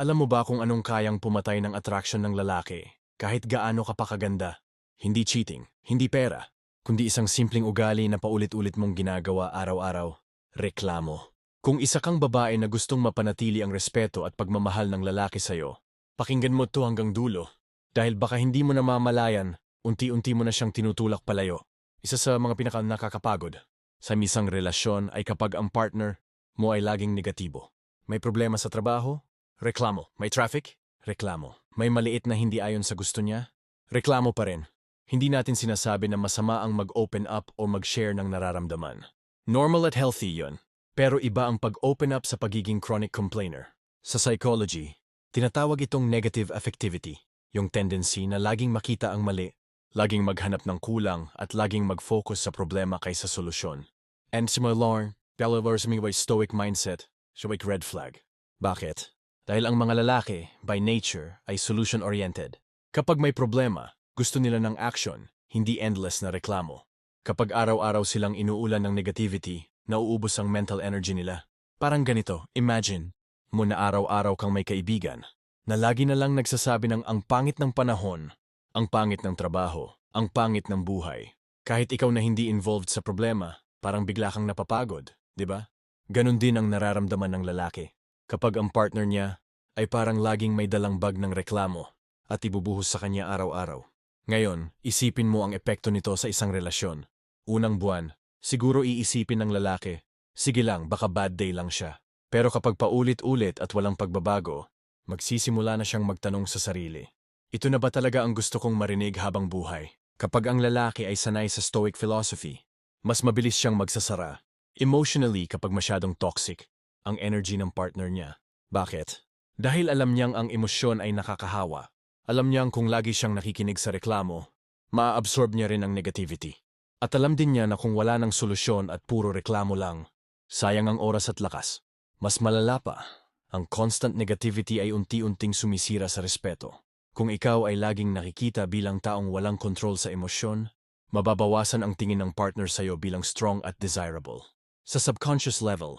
Alam mo ba kung anong kayang pumatay ng attraction ng lalaki? Kahit gaano ka pa kaganda. Hindi cheating, hindi pera, kundi isang simpleng ugali na paulit-ulit mong ginagawa araw-araw. Reklamo. Kung isa kang babae na gustong mapanatili ang respeto at pagmamahal ng lalaki sa'yo, pakinggan mo to hanggang dulo. Dahil baka hindi mo namamalayan, unti-unti mo na siyang tinutulak palayo. Isa sa mga pinaka nakakapagod sa misang relasyon ay kapag ang partner mo ay laging negatibo. May problema sa trabaho? Reklamo. May traffic? Reklamo. May maliit na hindi ayon sa gusto niya? Reklamo pa rin. Hindi natin sinasabi na masama ang mag-open up o mag-share ng nararamdaman. Normal at healthy yon. Pero iba ang pag-open up sa pagiging chronic complainer. Sa psychology, tinatawag itong negative affectivity, yung tendency na laging makita ang mali, laging maghanap ng kulang at laging mag-focus sa problema kaysa solusyon. And similar, followers may stoic mindset, stoic red flag. Bakit? Dahil ang mga lalaki, by nature, ay solution-oriented. Kapag may problema, gusto nila ng action, hindi endless na reklamo. Kapag araw-araw silang inuulan ng negativity, nauubos ang mental energy nila. Parang ganito, imagine mo na araw-araw kang may kaibigan na lagi na lang nagsasabi ng ang pangit ng panahon, ang pangit ng trabaho, ang pangit ng buhay. Kahit ikaw na hindi involved sa problema, parang bigla kang napapagod, di ba? Ganon din ang nararamdaman ng lalaki. Kapag ang partner niya ay parang laging may dalang bag ng reklamo at ibubuhos sa kanya araw-araw. Ngayon, isipin mo ang epekto nito sa isang relasyon. Unang buwan, Siguro iisipin ng lalaki, sige lang, baka bad day lang siya. Pero kapag paulit-ulit at walang pagbabago, magsisimula na siyang magtanong sa sarili. Ito na ba talaga ang gusto kong marinig habang buhay? Kapag ang lalaki ay sanay sa stoic philosophy, mas mabilis siyang magsasara. Emotionally kapag masyadong toxic, ang energy ng partner niya. Bakit? Dahil alam niyang ang emosyon ay nakakahawa. Alam niyang kung lagi siyang nakikinig sa reklamo, maa-absorb niya rin ang negativity. At alam din niya na kung wala ng solusyon at puro reklamo lang, sayang ang oras at lakas. Mas malala pa, ang constant negativity ay unti-unting sumisira sa respeto. Kung ikaw ay laging nakikita bilang taong walang kontrol sa emosyon, mababawasan ang tingin ng partner sa'yo bilang strong at desirable. Sa subconscious level,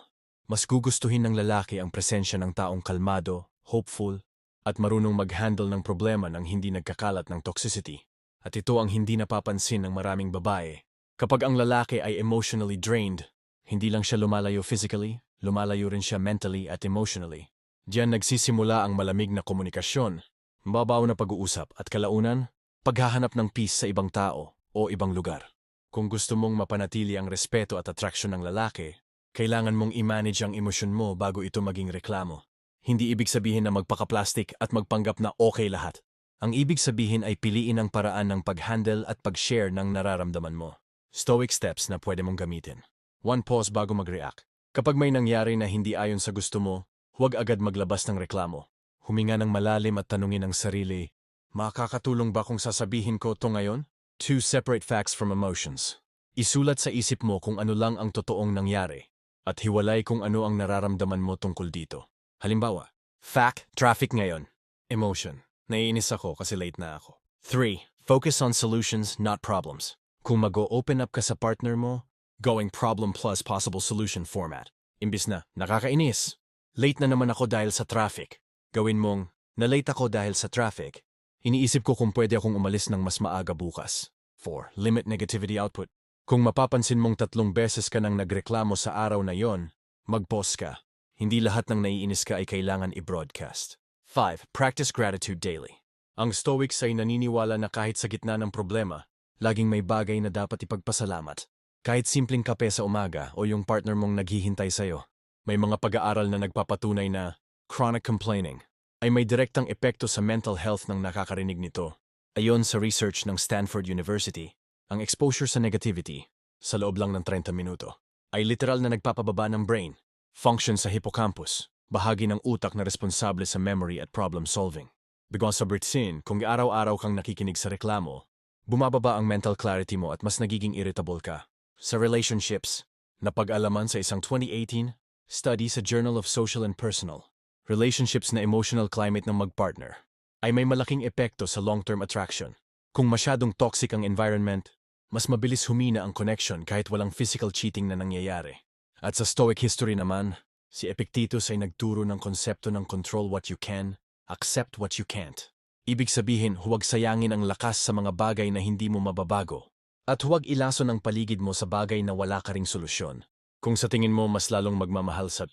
mas gugustuhin ng lalaki ang presensya ng taong kalmado, hopeful, at marunong mag-handle ng problema nang hindi nagkakalat ng toxicity. At ito ang hindi napapansin ng maraming babae Kapag ang lalaki ay emotionally drained, hindi lang siya lumalayo physically, lumalayo rin siya mentally at emotionally. Diyan nagsisimula ang malamig na komunikasyon, mababaw na pag-uusap at kalaunan, paghahanap ng peace sa ibang tao o ibang lugar. Kung gusto mong mapanatili ang respeto at attraction ng lalaki, kailangan mong i-manage ang emosyon mo bago ito maging reklamo. Hindi ibig sabihin na magpaka-plastic at magpanggap na okay lahat. Ang ibig sabihin ay piliin ang paraan ng pag-handle at pag-share ng nararamdaman mo. Stoic steps na pwede mong gamitin. One pause bago mag-react. Kapag may nangyari na hindi ayon sa gusto mo, huwag agad maglabas ng reklamo. Huminga ng malalim at tanungin ang sarili, makakatulong ba kung sasabihin ko to ngayon? Two separate facts from emotions. Isulat sa isip mo kung ano lang ang totoong nangyari at hiwalay kung ano ang nararamdaman mo tungkol dito. Halimbawa, fact, traffic ngayon. Emotion, naiinis ako kasi late na ako. 3. Focus on solutions, not problems. Kung mag-open up ka sa partner mo, going problem plus possible solution format. Imbis na, nakakainis. Late na naman ako dahil sa traffic. Gawin mong, na-late ako dahil sa traffic. Iniisip ko kung pwede akong umalis ng mas maaga bukas. 4. Limit negativity output. Kung mapapansin mong tatlong beses ka nang nagreklamo sa araw na yon, mag-pause ka. Hindi lahat ng naiinis ka ay kailangan i-broadcast. 5. Practice gratitude daily. Ang Stoics ay naniniwala na kahit sa gitna ng problema, laging may bagay na dapat ipagpasalamat. Kahit simpleng kape sa umaga o yung partner mong naghihintay sa'yo, may mga pag-aaral na nagpapatunay na chronic complaining ay may direktang epekto sa mental health ng nakakarinig nito. Ayon sa research ng Stanford University, ang exposure sa negativity sa loob lang ng 30 minuto ay literal na nagpapababa ng brain, function sa hippocampus, bahagi ng utak na responsable sa memory at problem solving. Because sa Britsin, kung araw-araw kang nakikinig sa reklamo, bumababa ang mental clarity mo at mas nagiging irritable ka. Sa relationships, napag-alaman sa isang 2018 study sa Journal of Social and Personal, relationships na emotional climate ng magpartner ay may malaking epekto sa long-term attraction. Kung masyadong toxic ang environment, mas mabilis humina ang connection kahit walang physical cheating na nangyayari. At sa Stoic history naman, Si Epictetus ay nagturo ng konsepto ng control what you can, accept what you can't. Ibig sabihin, huwag sayangin ang lakas sa mga bagay na hindi mo mababago. At huwag ilason ang paligid mo sa bagay na wala ka ring solusyon. Kung sa tingin mo mas lalong magmamahal sa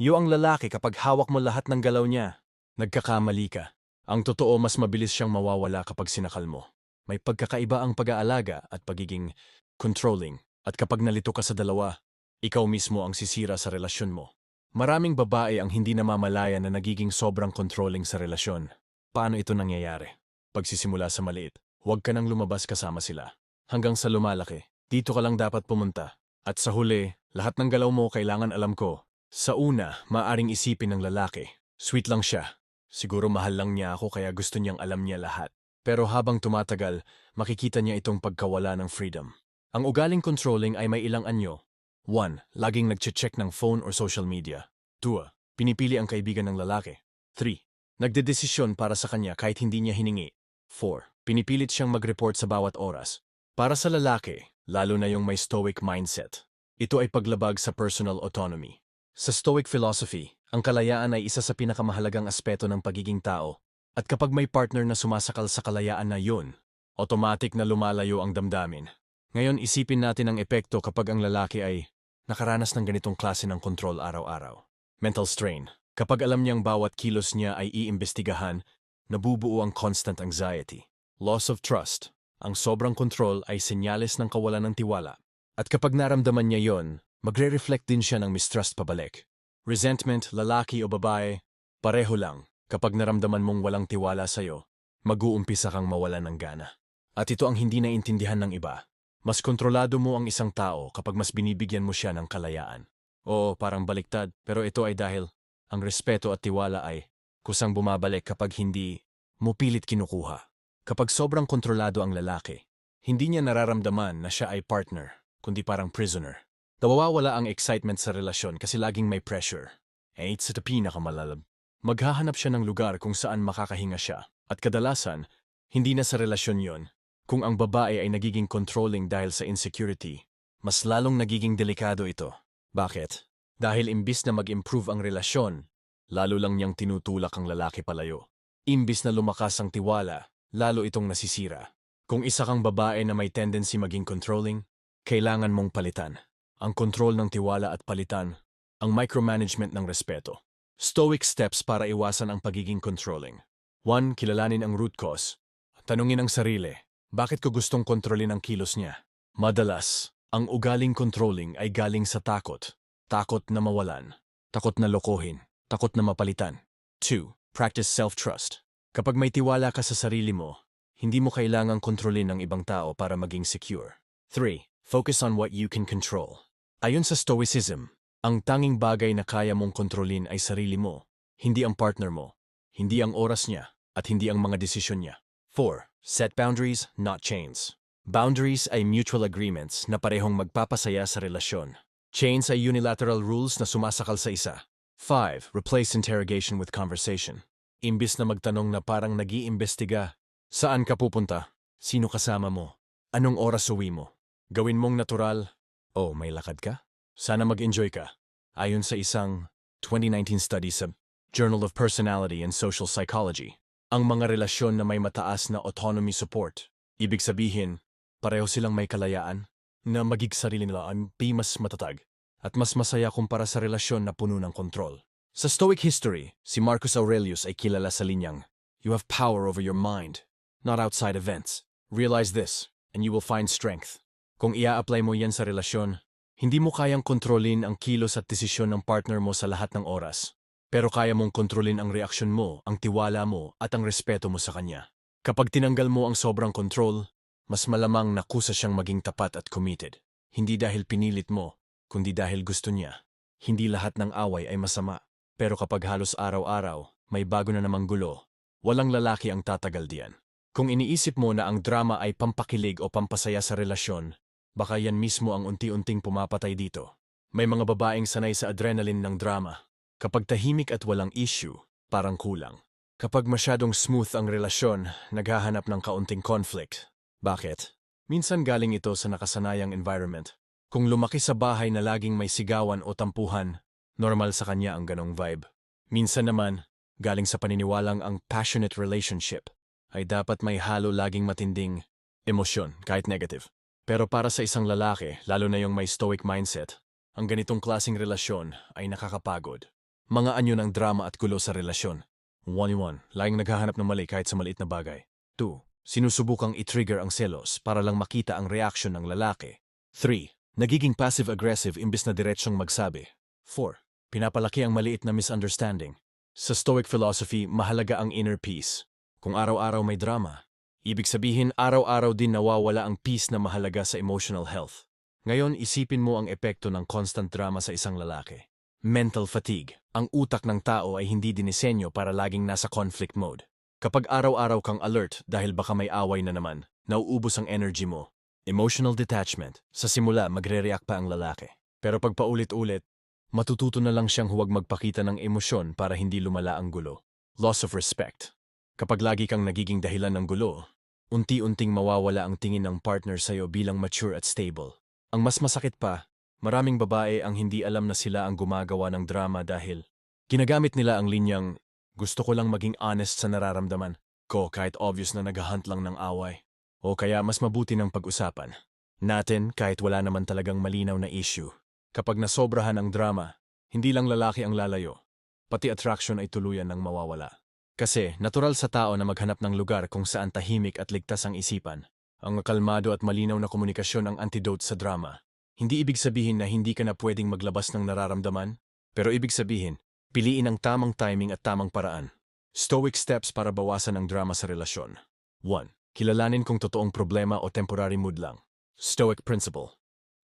iyo ang lalaki kapag hawak mo lahat ng galaw niya, nagkakamali ka. Ang totoo mas mabilis siyang mawawala kapag sinakal mo. May pagkakaiba ang pag-aalaga at pagiging controlling. At kapag nalito ka sa dalawa, ikaw mismo ang sisira sa relasyon mo. Maraming babae ang hindi namamalaya na nagiging sobrang controlling sa relasyon. Paano ito nangyayari? Pagsisimula sa maliit, huwag ka nang lumabas kasama sila. Hanggang sa lumalaki, dito ka lang dapat pumunta. At sa huli, lahat ng galaw mo kailangan alam ko. Sa una, maaring isipin ng lalaki. Sweet lang siya. Siguro mahal lang niya ako kaya gusto niyang alam niya lahat. Pero habang tumatagal, makikita niya itong pagkawala ng freedom. Ang ugaling controlling ay may ilang anyo. 1. Laging nagche-check ng phone or social media. 2. Pinipili ang kaibigan ng lalaki. 3. Nagdedesisyon para sa kanya kahit hindi niya hiningi. 4. Pinipilit siyang mag-report sa bawat oras. Para sa lalaki, lalo na yung may stoic mindset, ito ay paglabag sa personal autonomy. Sa stoic philosophy, ang kalayaan ay isa sa pinakamahalagang aspeto ng pagiging tao. At kapag may partner na sumasakal sa kalayaan na yun, automatic na lumalayo ang damdamin. Ngayon isipin natin ang epekto kapag ang lalaki ay nakaranas ng ganitong klase ng kontrol araw-araw. Mental strain. Kapag alam niyang bawat kilos niya ay iimbestigahan, nabubuo ang constant anxiety. Loss of trust. Ang sobrang kontrol ay senyales ng kawalan ng tiwala. At kapag naramdaman niya yon, magre-reflect din siya ng mistrust pabalik. Resentment, lalaki o babae, pareho lang. Kapag naramdaman mong walang tiwala sa'yo, mag-uumpisa kang mawalan ng gana. At ito ang hindi naintindihan ng iba. Mas kontrolado mo ang isang tao kapag mas binibigyan mo siya ng kalayaan. Oo, parang baliktad, pero ito ay dahil ang respeto at tiwala ay kusang bumabalik kapag hindi mo pilit kinukuha. Kapag sobrang kontrolado ang lalaki, hindi niya nararamdaman na siya ay partner, kundi parang prisoner. Nawawala ang excitement sa relasyon kasi laging may pressure. Eh, it's sa pinakamalala. Maghahanap siya ng lugar kung saan makakahinga siya. At kadalasan, hindi na sa relasyon yon, kung ang babae ay nagiging controlling dahil sa insecurity, mas lalong nagiging delikado ito. Bakit? Dahil imbis na mag-improve ang relasyon, lalo lang niyang tinutulak ang lalaki palayo. Imbis na lumakas ang tiwala, lalo itong nasisira. Kung isa kang babae na may tendency maging controlling, kailangan mong palitan. Ang kontrol ng tiwala at palitan, ang micromanagement ng respeto. Stoic steps para iwasan ang pagiging controlling. 1. Kilalanin ang root cause. Tanungin ang sarili, bakit ko gustong kontrolin ang kilos niya? Madalas, ang ugaling controlling ay galing sa takot. Takot na mawalan. Takot na lokohin. Takot na mapalitan. 2. Practice self-trust. Kapag may tiwala ka sa sarili mo, hindi mo kailangang kontrolin ang ibang tao para maging secure. 3. Focus on what you can control. Ayon sa Stoicism, ang tanging bagay na kaya mong kontrolin ay sarili mo, hindi ang partner mo, hindi ang oras niya, at hindi ang mga desisyon niya. 4. Set boundaries, not chains. Boundaries ay mutual agreements na parehong magpapasaya sa relasyon. Chains ay unilateral rules na sumasakal sa isa. 5. Replace interrogation with conversation. Imbis na magtanong na parang nag-iimbestiga, saan ka pupunta? Sino kasama mo? Anong oras uwi mo? Gawin mong natural, oh, may lakad ka? Sana mag-enjoy ka. Ayon sa isang 2019 study sa Journal of Personality and Social Psychology, ang mga relasyon na may mataas na autonomy support. Ibig sabihin, pareho silang may kalayaan na magig sarili nila ay mas matatag at mas masaya kumpara sa relasyon na puno ng kontrol. Sa Stoic history, si Marcus Aurelius ay kilala sa linyang, You have power over your mind, not outside events. Realize this, and you will find strength. Kung ia-apply mo yan sa relasyon, hindi mo kayang kontrolin ang kilos at desisyon ng partner mo sa lahat ng oras. Pero kaya mong kontrolin ang reaksyon mo, ang tiwala mo, at ang respeto mo sa kanya. Kapag tinanggal mo ang sobrang control, mas malamang nakusa siyang maging tapat at committed. Hindi dahil pinilit mo, kundi dahil gusto niya. Hindi lahat ng away ay masama. Pero kapag halos araw-araw, may bago na namang gulo, walang lalaki ang tatagal diyan. Kung iniisip mo na ang drama ay pampakilig o pampasaya sa relasyon, baka yan mismo ang unti-unting pumapatay dito. May mga babaeng sanay sa adrenaline ng drama, Kapag tahimik at walang issue, parang kulang. Kapag masyadong smooth ang relasyon, naghahanap ng kaunting conflict. Bakit? Minsan galing ito sa nakasanayang environment. Kung lumaki sa bahay na laging may sigawan o tampuhan, Normal sa kanya ang ganong vibe. Minsan naman, galing sa paniniwalang ang passionate relationship ay dapat may halo laging matinding emosyon, kahit negative. Pero para sa isang lalaki, lalo na yung may stoic mindset, ang ganitong klasing relasyon ay nakakapagod. Mga anyo ng drama at gulo sa relasyon. One-one, laging naghahanap ng mali kahit sa maliit na bagay. Two, sinusubukang i-trigger ang selos para lang makita ang reaksyon ng lalaki. Three, nagiging passive-aggressive imbis na diretsyong magsabi. Four, pinapalaki ang maliit na misunderstanding. Sa Stoic philosophy, mahalaga ang inner peace. Kung araw-araw may drama, ibig sabihin araw-araw din nawawala ang peace na mahalaga sa emotional health. Ngayon, isipin mo ang epekto ng constant drama sa isang lalaki. Mental fatigue. Ang utak ng tao ay hindi dinisenyo para laging nasa conflict mode. Kapag araw-araw kang alert dahil baka may away na naman, nauubos ang energy mo. Emotional detachment. Sa simula, magre-react pa ang lalaki. Pero pag paulit-ulit, matututo na lang siyang huwag magpakita ng emosyon para hindi lumala ang gulo. Loss of respect. Kapag lagi kang nagiging dahilan ng gulo, unti-unting mawawala ang tingin ng partner sa'yo bilang mature at stable. Ang mas masakit pa, maraming babae ang hindi alam na sila ang gumagawa ng drama dahil ginagamit nila ang linyang gusto ko lang maging honest sa nararamdaman ko kahit obvious na naghahunt lang ng away. O kaya mas mabuti ng pag-usapan. Natin kahit wala naman talagang malinaw na issue. Kapag nasobrahan ang drama, hindi lang lalaki ang lalayo, pati attraction ay tuluyan ng mawawala. Kasi natural sa tao na maghanap ng lugar kung saan tahimik at ligtas ang isipan. Ang kalmado at malinaw na komunikasyon ang antidote sa drama. Hindi ibig sabihin na hindi ka na pwedeng maglabas ng nararamdaman, pero ibig sabihin, piliin ang tamang timing at tamang paraan. Stoic steps para bawasan ang drama sa relasyon. 1. Kilalanin kung totoong problema o temporary mood lang. Stoic principle.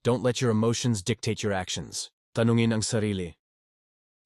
Don't let your emotions dictate your actions. Tanungin ang sarili.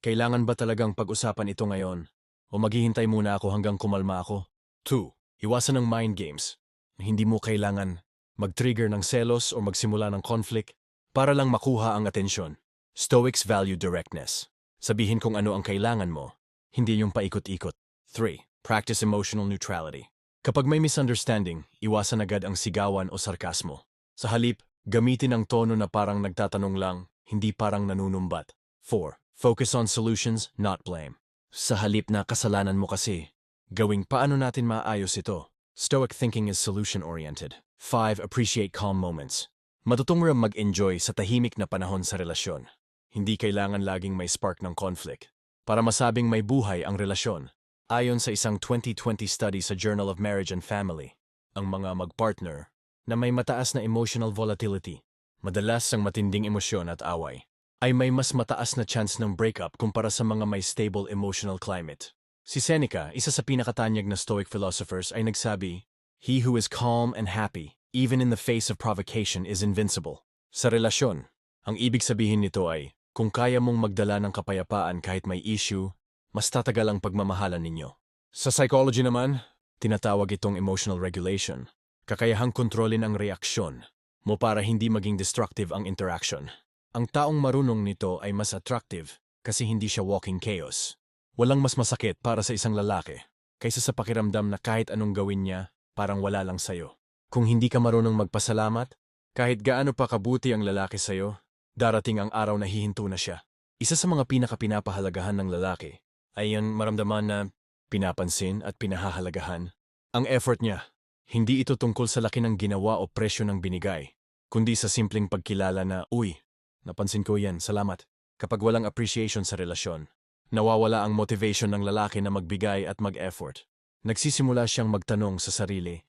Kailangan ba talagang pag-usapan ito ngayon? O maghihintay muna ako hanggang kumalma ako? 2. Iwasan ng mind games. Hindi mo kailangan mag-trigger ng selos o magsimula ng conflict para lang makuha ang atensyon. Stoics value directness. Sabihin kung ano ang kailangan mo, hindi yung paikot-ikot. 3. Practice emotional neutrality. Kapag may misunderstanding, iwasan agad ang sigawan o sarkasmo. Sa halip, gamitin ang tono na parang nagtatanong lang, hindi parang nanunumbat. 4. Focus on solutions, not blame. Sa halip na kasalanan mo kasi, gawing paano natin maayos ito. Stoic thinking is solution-oriented. 5. Appreciate calm moments. Matutong rin mag-enjoy sa tahimik na panahon sa relasyon. Hindi kailangan laging may spark ng conflict. Para masabing may buhay ang relasyon, ayon sa isang 2020 study sa Journal of Marriage and Family, ang mga mag-partner na may mataas na emotional volatility, madalas ang matinding emosyon at away, ay may mas mataas na chance ng breakup kumpara sa mga may stable emotional climate. Si Seneca, isa sa pinakatanyag na Stoic philosophers, ay nagsabi, He who is calm and happy, even in the face of provocation, is invincible. Sa relasyon, ang ibig sabihin nito ay, kung kaya mong magdala ng kapayapaan kahit may issue, mas tatagal ang pagmamahalan ninyo. Sa psychology naman, tinatawag itong emotional regulation. Kakayahang kontrolin ang reaksyon mo para hindi maging destructive ang interaction. Ang taong marunong nito ay mas attractive kasi hindi siya walking chaos. Walang mas masakit para sa isang lalaki kaysa sa pakiramdam na kahit anong gawin niya, parang wala lang sayo. Kung hindi ka marunong magpasalamat, kahit gaano pa kabuti ang lalaki sayo, darating ang araw na hihinto na siya. Isa sa mga pinakapinapahalagahan ng lalaki ay yung maramdaman na pinapansin at pinahahalagahan. Ang effort niya, hindi ito tungkol sa laki ng ginawa o presyo ng binigay, kundi sa simpleng pagkilala na, uy, napansin ko yan, salamat. Kapag walang appreciation sa relasyon, nawawala ang motivation ng lalaki na magbigay at mag-effort. Nagsisimula siyang magtanong sa sarili,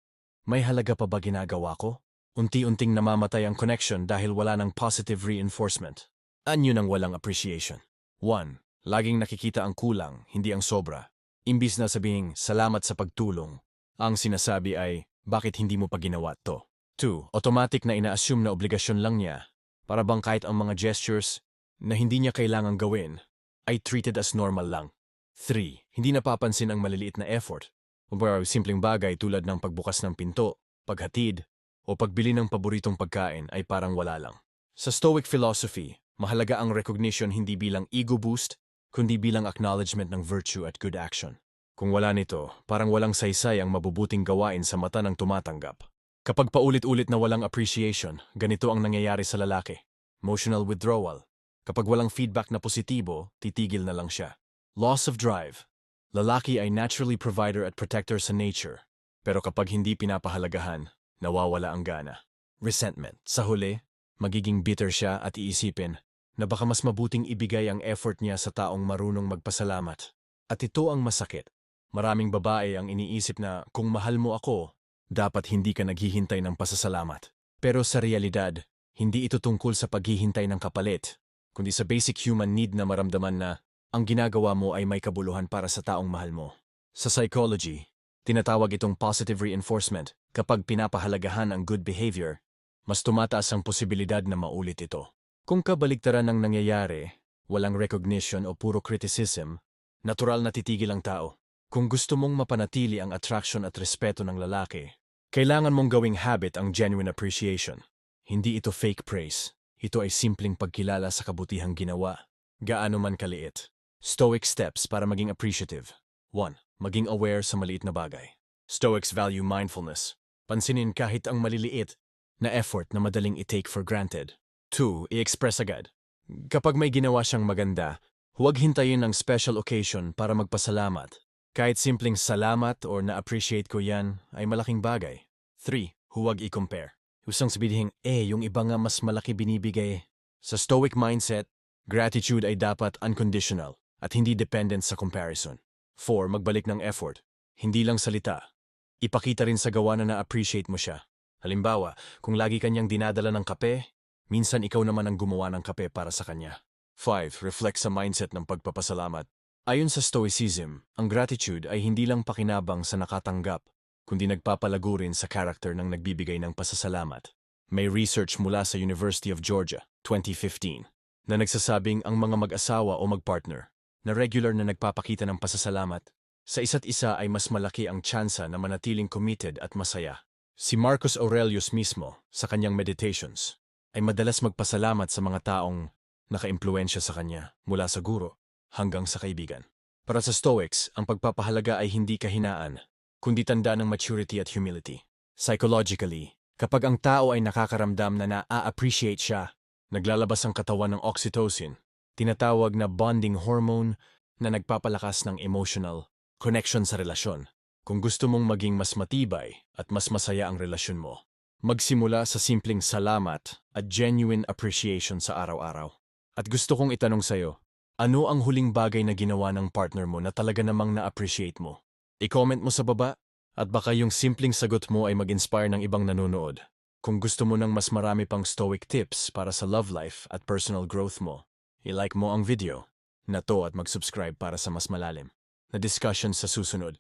may halaga pa ba ginagawa ko? Unti-unting namamatay ang connection dahil wala ng positive reinforcement. Anyo ng walang appreciation. 1. Laging nakikita ang kulang, hindi ang sobra. Imbis na sabihing salamat sa pagtulong, ang sinasabi ay bakit hindi mo pa ginawa to? 2. Automatic na ina-assume na obligasyon lang niya para bang kahit ang mga gestures na hindi niya kailangang gawin ay treated as normal lang. 3. Hindi napapansin ang maliliit na effort o simpleng bagay tulad ng pagbukas ng pinto, paghatid, o pagbili ng paboritong pagkain ay parang wala lang. Sa Stoic philosophy, mahalaga ang recognition hindi bilang ego boost, kundi bilang acknowledgement ng virtue at good action. Kung wala nito, parang walang saysay ang mabubuting gawain sa mata ng tumatanggap. Kapag paulit-ulit na walang appreciation, ganito ang nangyayari sa lalaki. Emotional withdrawal. Kapag walang feedback na positibo, titigil na lang siya. Loss of drive. Lalaki ay naturally provider at protector sa nature. Pero kapag hindi pinapahalagahan, nawawala ang gana. Resentment. Sa huli, magiging bitter siya at iisipin na baka mas mabuting ibigay ang effort niya sa taong marunong magpasalamat. At ito ang masakit. Maraming babae ang iniisip na kung mahal mo ako, dapat hindi ka naghihintay ng pasasalamat. Pero sa realidad, hindi ito tungkol sa paghihintay ng kapalit, kundi sa basic human need na maramdaman na ang ginagawa mo ay may kabuluhan para sa taong mahal mo. Sa psychology, tinatawag itong positive reinforcement. Kapag pinapahalagahan ang good behavior, mas tumataas ang posibilidad na maulit ito. Kung kabaliktaran ng nangyayari, walang recognition o puro criticism, natural na titigil ang tao. Kung gusto mong mapanatili ang attraction at respeto ng lalaki, kailangan mong gawing habit ang genuine appreciation. Hindi ito fake praise. Ito ay simpleng pagkilala sa kabutihang ginawa, gaano man kaliit. Stoic steps para maging appreciative. 1. Maging aware sa maliit na bagay. Stoics value mindfulness. Pansinin kahit ang maliliit na effort na madaling i-take for granted. 2. I-express agad. Kapag may ginawa siyang maganda, huwag hintayin ng special occasion para magpasalamat. Kahit simpleng salamat or na-appreciate ko yan ay malaking bagay. 3. Huwag i-compare. Usang sabihin, eh, yung iba nga mas malaki binibigay. Sa stoic mindset, gratitude ay dapat unconditional at hindi dependent sa comparison. 4. Magbalik ng effort. Hindi lang salita. Ipakita rin sa gawa na na-appreciate mo siya. Halimbawa, kung lagi kanyang dinadala ng kape, minsan ikaw naman ang gumawa ng kape para sa kanya. 5. Reflect sa mindset ng pagpapasalamat. Ayon sa Stoicism, ang gratitude ay hindi lang pakinabang sa nakatanggap, kundi nagpapalago rin sa character ng nagbibigay ng pasasalamat. May research mula sa University of Georgia, 2015, na nagsasabing ang mga mag-asawa o mag-partner na regular na nagpapakita ng pasasalamat sa isa't isa ay mas malaki ang tsansa na manatiling committed at masaya. Si Marcus Aurelius mismo, sa kanyang meditations, ay madalas magpasalamat sa mga taong nakaimpluensya sa kanya mula sa guro hanggang sa kaibigan. Para sa Stoics, ang pagpapahalaga ay hindi kahinaan, kundi tanda ng maturity at humility. Psychologically, kapag ang tao ay nakakaramdam na na-appreciate siya, naglalabas ang katawan ng oxytocin, tinatawag na bonding hormone na nagpapalakas ng emotional connection sa relasyon. Kung gusto mong maging mas matibay at mas masaya ang relasyon mo, magsimula sa simpleng salamat at genuine appreciation sa araw-araw. At gusto kong itanong sa'yo, ano ang huling bagay na ginawa ng partner mo na talaga namang na-appreciate mo? I-comment mo sa baba at baka yung simpleng sagot mo ay mag-inspire ng ibang nanonood. Kung gusto mo ng mas marami pang stoic tips para sa love life at personal growth mo, i-like mo ang video na to at mag-subscribe para sa mas malalim na discussion sa susunod.